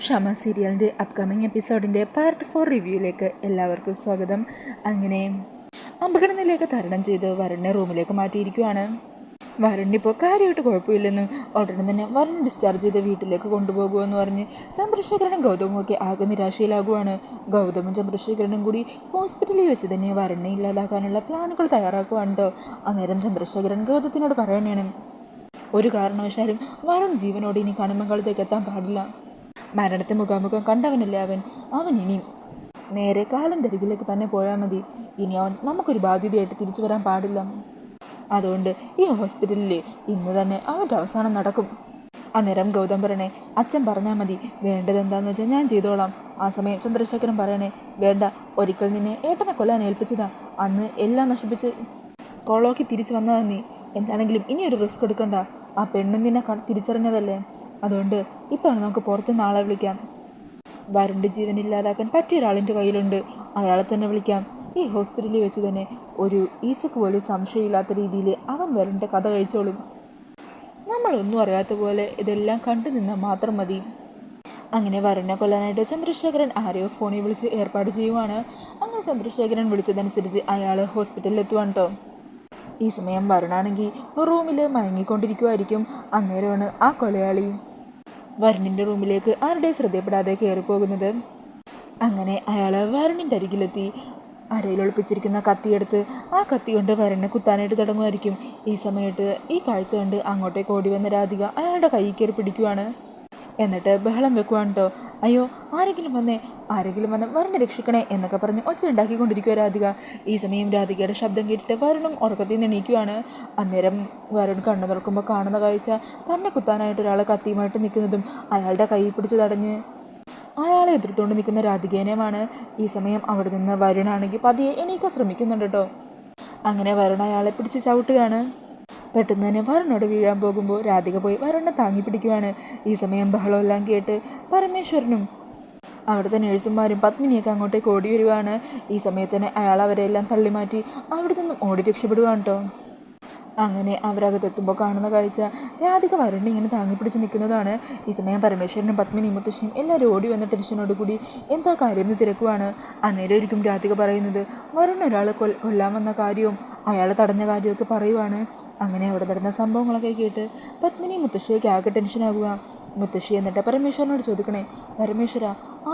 ക്ഷമ സീരിയലിന്റെ അപ്കമിങ് എപ്പിസോഡിന്റെ പാർട്ട് ഫോർ റിവ്യൂയിലേക്ക് എല്ലാവർക്കും സ്വാഗതം. അങ്ങനെ അപകടനിലയൊക്കെ തരണം ചെയ്ത് വരുണിനെ റൂമിലേക്ക് മാറ്റിയിരിക്കുവാണ്. വരുണിപ്പോൾ കാര്യമായിട്ട് കുഴപ്പമില്ലെന്നും ഉടനെ തന്നെ വരുൺ ഡിസ്ചാർജ് ചെയ്ത് വീട്ടിലേക്ക് കൊണ്ടുപോകുമെന്ന് പറഞ്ഞ് ചന്ദ്രശേഖരനും ഗൗതമും ഒക്കെ ആകെ നിരാശയിലാകുവാണ്. ഗൗതമും ചന്ദ്രശേഖരനും കൂടി ഹോസ്പിറ്റലിൽ വെച്ച് തന്നെ വരുണിനെ ഇല്ലാതാക്കാനുള്ള പ്ലാനുകൾ തയ്യാറാക്കുവാണ്ടോ? അന്നേരം ചന്ദ്രശേഖരൻ ഗൗതത്തിനോട് പറയണേണ് ഒരു കാരണവശാലും വരുൺ ജീവനോട് ഇനി കണിമംഗളത്തേക്ക് എത്താൻ പാടില്ല. മരണത്തെ മുഖാമുഖം കണ്ടവനല്ലേ അവൻ? അവൻ ഇനി നേരെ കാലന്റെ അരികിലേക്ക് തന്നെ പോയാൽ മതി. ഇനി അവൻ നമുക്കൊരു ബാധ്യതയായിട്ട് തിരിച്ചു വരാൻ പാടില്ല. അതുകൊണ്ട് ഈ ഹോസ്പിറ്റലിൽ ഇന്ന് തന്നെ അവന്റെ അവസാനം നടക്കും. അന്നേരം ഗൗതം പറയണേ അച്ഛൻ പറഞ്ഞാൽ മതി. വേണ്ടത് എന്താണെന്ന് വെച്ചാൽ ഞാൻ ചെയ്തോളാം. ആ സമയം ചന്ദ്രശേഖരൻ പറയണേ വേണ്ട ഒരിക്കൽ നിന്നെ ഏട്ടനെ കൊല്ലാൻ ഏൽപ്പിച്ചതാ. അന്ന് എല്ലാം നശിപ്പിച്ച് കോളോക്കി തിരിച്ചു വന്നതാ നീ. എന്താണെങ്കിലും ഇനി ഒരു റിസ്ക് എടുക്കണ്ട. ആ പെണ്ണും നിന്നെ തിരിച്ചറിഞ്ഞതല്ലേ? അതുകൊണ്ട് ഇത്തവണ നമുക്ക് പുറത്തുനിന്ന് ആളെ വിളിക്കാം. വരുണിന്റെ ജീവൻ ഇല്ലാതാക്കാൻ പറ്റിയ ഒരാളിന്റെ കയ്യിലുണ്ട്. അയാളെ തന്നെ വിളിക്കാം. ഈ ഹോസ്പിറ്റലിൽ വെച്ച് തന്നെ ഒരു ഈച്ചക്ക് പോലും സംശയമില്ലാത്ത രീതിയിൽ അവൻ വരുണിന്റെ കഥ കഴിച്ചോളും. നമ്മളൊന്നും അറിയാത്ത പോലെ ഇതെല്ലാം കണ്ടു നിന്നാൽ മാത്രം മതി. അങ്ങനെ വരുണിനെ കൊല്ലാനായിട്ട് ചന്ദ്രശേഖരൻ ആരെയോ ഫോണിൽ വിളിച്ച് ഏർപ്പാട് ചെയ്യുവാണ്. അങ്ങനെ ചന്ദ്രശേഖരൻ വിളിച്ചതനുസരിച്ച് അയാൾ ഹോസ്പിറ്റലിൽ എത്തുവാണ് കേട്ടോ ഈ സമയം വരുണാണെങ്കിൽ റൂമിൽ മയങ്ങിക്കൊണ്ടിരിക്കുമായിരിക്കും അന്നേരമാണ് ആ കൊലയാളി. വരുണിന്റെ റൂമിലേക്ക് ആരുടെയും ശ്രദ്ധയപ്പെടാതെ കയറിപ്പോകുന്നത് അങ്ങനെ അയാൾ വരുണിന്റെ അരികിലെത്തി. അരയിൽ ഒളിപ്പിച്ചിരിക്കുന്ന കത്തിയെടുത്ത് ആ കത്തി കൊണ്ട് വരനെ കുത്താനായിട്ട് തുടങ്ങുമായിരിക്കും ഈ സമയത്ത് ഈ കാഴ്ച കണ്ട് അങ്ങോട്ടേക്ക് ഓടി വന്ന രാധിക അയാളുടെ കൈ കയറി പിടിക്കുവാണ്. എന്നിട്ട് ബഹളം വെക്കുവാണ്ടോ അയ്യോ ആരെങ്കിലും വന്നേ ആരെങ്കിലും വന്ന് വരനെ രക്ഷിക്കണേ എന്നൊക്കെ പറഞ്ഞ് ഒച്ച ഉണ്ടാക്കിക്കൊണ്ടിരിക്കുക രാധിക. ഈ സമയം രാധികയുടെ ശബ്ദം കേട്ടിട്ട് വരുണും ഉറക്കത്തിൽ നിന്ന് അന്നേരം വരുൺ കണ്ണു തുറക്കുമ്പോൾ കാണുന്ന കാഴ്ച തന്നെ കുത്താനായിട്ട് ഒരാളെ കത്തിയുമായിട്ട് നിൽക്കുന്നതും അയാളുടെ കൈ പിടിച്ച് തടഞ്ഞ് അയാളെ എതിർത്തുകൊണ്ട് നിൽക്കുന്ന രാധികേനയുമാണ്. ഈ സമയം അവിടെ നിന്ന് വരുണാണെങ്കിൽ പതിയെ എണീക്കാൻ ശ്രമിക്കുന്നുണ്ട് കേട്ടോ. അങ്ങനെ വരുൺ അയാളെ പിടിച്ച് ചവിട്ടുകയാണ്. പെട്ടെന്ന് തന്നെ വരുണോട് വീഴാൻ പോകുമ്പോൾ രാധിക പോയി വരുണിനെ താങ്ങി പിടിക്കുവാണ്. ഈ സമയം ബഹളമെല്ലാം കേട്ട് പരമേശ്വരനും അവിടുത്തെ നഴ്സുമാരും പത്മിനിയൊക്കെ അങ്ങോട്ടേക്ക് ഓടി വരുവാണ് ഈ സമയത്ത് തന്നെ അയാൾ അവരെല്ലാം തള്ളി മാറ്റി അവിടെ നിന്നും ഓടി രക്ഷപ്പെടുവാണ് കേട്ടോ അങ്ങനെ അവരകത്തെത്തുമ്പോൾ കാണുന്ന കാഴ്ച. രാധിക വരണ്ട് ഇങ്ങനെ താങ്ങിപ്പിടിച്ച് നിൽക്കുന്നതാണ് ഈ സമയം പരമേശ്വരനും പത്മിനി മുത്തശ്ശിയും എല്ലാവരും ഓടി വന്ന ടെൻഷനോട് കൂടി എന്താ കാര്യം എന്ന് തിരക്കുവാണ്. അന്നേരം ഒരിക്കും രാധിക പറയുന്നത് വരുൺ ഒരാളെ കൊൽ കൊല്ലാൻ വന്ന കാര്യവും അയാളെ തടഞ്ഞ കാര്യമൊക്കെ പറയുവാണ്. അങ്ങനെ അവിടെ നടന്ന സംഭവങ്ങളൊക്കെ കേട്ട് പത്മിനി മുത്തശ്ശിയൊക്കെ ആകെ ടെൻഷനാകുക മുത്തശ്ശി എന്നിട്ട് പരമേശ്വരനോട് ചോദിക്കണേ പരമേശ്വര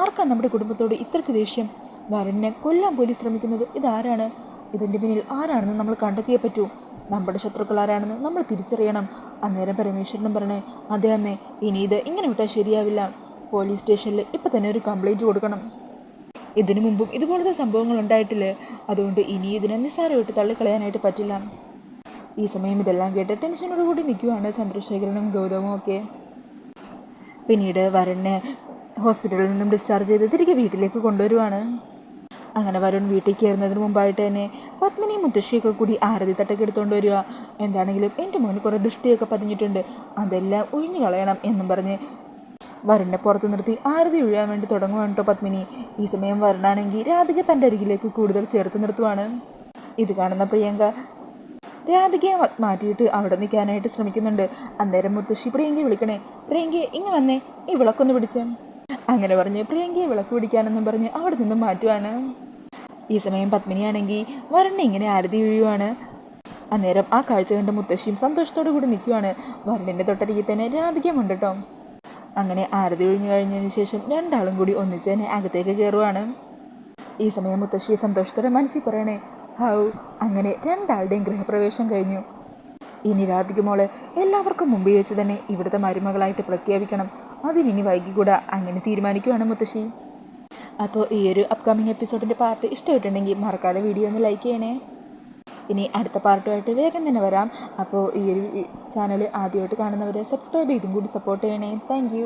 ആർക്കാണ് നമ്മുടെ കുടുംബത്തോട് ഇത്രയ്ക്ക് ദേഷ്യം? വരനെ കൊല്ലാൻ പോലും ശ്രമിക്കുന്നത് ഇതാരാണ്? ഇതിന്റെ പിന്നിൽ ആരാണെന്ന് നമ്മൾ കണ്ടെത്തിയേ പറ്റൂ. നമ്മുടെ ശത്രുക്കൾ ആരാണെന്ന് നമ്മൾ തിരിച്ചറിയണം. അന്നേരം പരമേശ്വരനും പറഞ്ഞേ അദ്ദേഹമേ ഇനി ഇത് ഇങ്ങനെ വിട്ടാൽ ശരിയാവില്ല. പോലീസ് സ്റ്റേഷനിൽ ഇപ്പം തന്നെ ഒരു കംപ്ലൈന്റ് കൊടുക്കണം. ഇതിനു മുമ്പും ഇതുപോലത്തെ സംഭവങ്ങൾ ഉണ്ടായിട്ടില്ല? അതുകൊണ്ട് ഇനി ഇതിനെ നിസ്സാരമായിട്ട് തള്ളിക്കളയാനായിട്ട് പറ്റില്ല. ഈ സമയം ഇതെല്ലാം കേട്ട് ടെൻഷനോടുകൂടി നിൽക്കുവാണ് ചന്ദ്രശേഖരനും ഗൗതമും ഒക്കെ. പിന്നീട് വരനെ ഹോസ്പിറ്റലിൽ നിന്നും ഡിസ്ചാർജ് ചെയ്ത് തിരികെ വീട്ടിലേക്ക് കൊണ്ടുവരുവാണ്. അങ്ങനെ വരുൺ വീട്ടിൽ കയറുന്നതിന് മുമ്പായിട്ട് തന്നെ പത്മിനി മുത്തശ്ശിയൊക്കെ കൂടി ആരതി തട്ടൊക്കെ എടുത്തുകൊണ്ട് വരിക. എന്താണെങ്കിലും എന്റെ മോന് കുറേ ദൃഷ്ടിയൊക്കെ പതിഞ്ഞിട്ടുണ്ട്. അതെല്ലാം ഒഴിഞ്ഞു കളയണം എന്നും പറഞ്ഞ് വരുണിനെ പുറത്ത് നിർത്തി ആരതി ഒഴിയാൻ വേണ്ടി തുടങ്ങുവാണ് കേട്ടോ പത്മിനി. ഈ സമയം വരുണാണെങ്കിൽ രാധിക തന്റെ അരികിലേക്ക് കൂടുതൽ ചേർത്ത് നിർത്തുവാണ്. ഇത് കാണുന്ന പ്രിയങ്ക രാധികയെ മാറ്റിയിട്ട് അവിടെ നിൽക്കാനായിട്ട് ശ്രമിക്കുന്നുണ്ട്. അന്നേരം മുത്തശ്ശി പ്രിയങ്കയെ വിളിക്കണേ. പ്രിയങ്കയെ ഇങ്ങ് വന്നേ. ഈ വിളക്കൊന്ന് പിടിച്ചേ. അങ്ങനെ പറഞ്ഞ് പ്രിയങ്കയെ വിളക്ക് പിടിക്കാനെന്നും പറഞ്ഞ് അവിടെ നിന്നും മാറ്റുവാണ്. ഈ സമയം പത്മിനിയാണെങ്കിൽ വരണ്ണ ഇങ്ങനെ ആരതി വീഴുവാണ് അന്നേരം ആ കാഴ്ച കണ്ട് മുത്തശ്ശിയും സന്തോഷത്തോടു കൂടി നിൽക്കുവാണ്. വരണിന്റെ തൊട്ടരികിൽ തന്നെ രാധികമുണ്ട് കേട്ടോ അങ്ങനെ ആരതി ഒഴിഞ്ഞു കഴിഞ്ഞതിന് ശേഷം രണ്ടാളും കൂടി ഒന്നിച്ച് തന്നെ അകത്തേക്ക് കയറുവാണ് ഈ സമയം മുത്തശ്ശി സന്തോഷത്തോടെ മനസ്സിൽ പറയണേ ഹൗ അങ്ങനെ രണ്ടാളുടെയും ഗൃഹപ്രവേശം കഴിഞ്ഞു. ഇനി രാധിക മോളെ എല്ലാവർക്കും മുമ്പിൽ വെച്ച് തന്നെ ഇവിടുത്തെ മരുമകളായിട്ട് പ്രഖ്യാപിക്കണം. അതിനി വൈകി വൈകിക്കൂടാ. അങ്ങനെ തീരുമാനിക്കുവാണ് മുത്തശ്ശി. അപ്പോൾ ഈ ഒരു അപ്കമിങ് എപ്പിസോഡിന്റെ പാർട്ട് ഇഷ്ടമായിട്ടുണ്ടെങ്കിൽ മറക്കാതെ വീഡിയോ ഒന്ന് ലൈക്ക് ചെയ്യണേ. ഇനി അടുത്ത പാർട്ടുമായിട്ട് വേഗം തന്നെ വരാം. അപ്പോൾ ഈ ഒരു ചാനൽ ആദ്യമായിട്ട് കാണുന്നവരെ സബ്സ്ക്രൈബ് ചെയ്തും കൂടി സപ്പോർട്ട് ചെയ്യണേ. താങ്ക്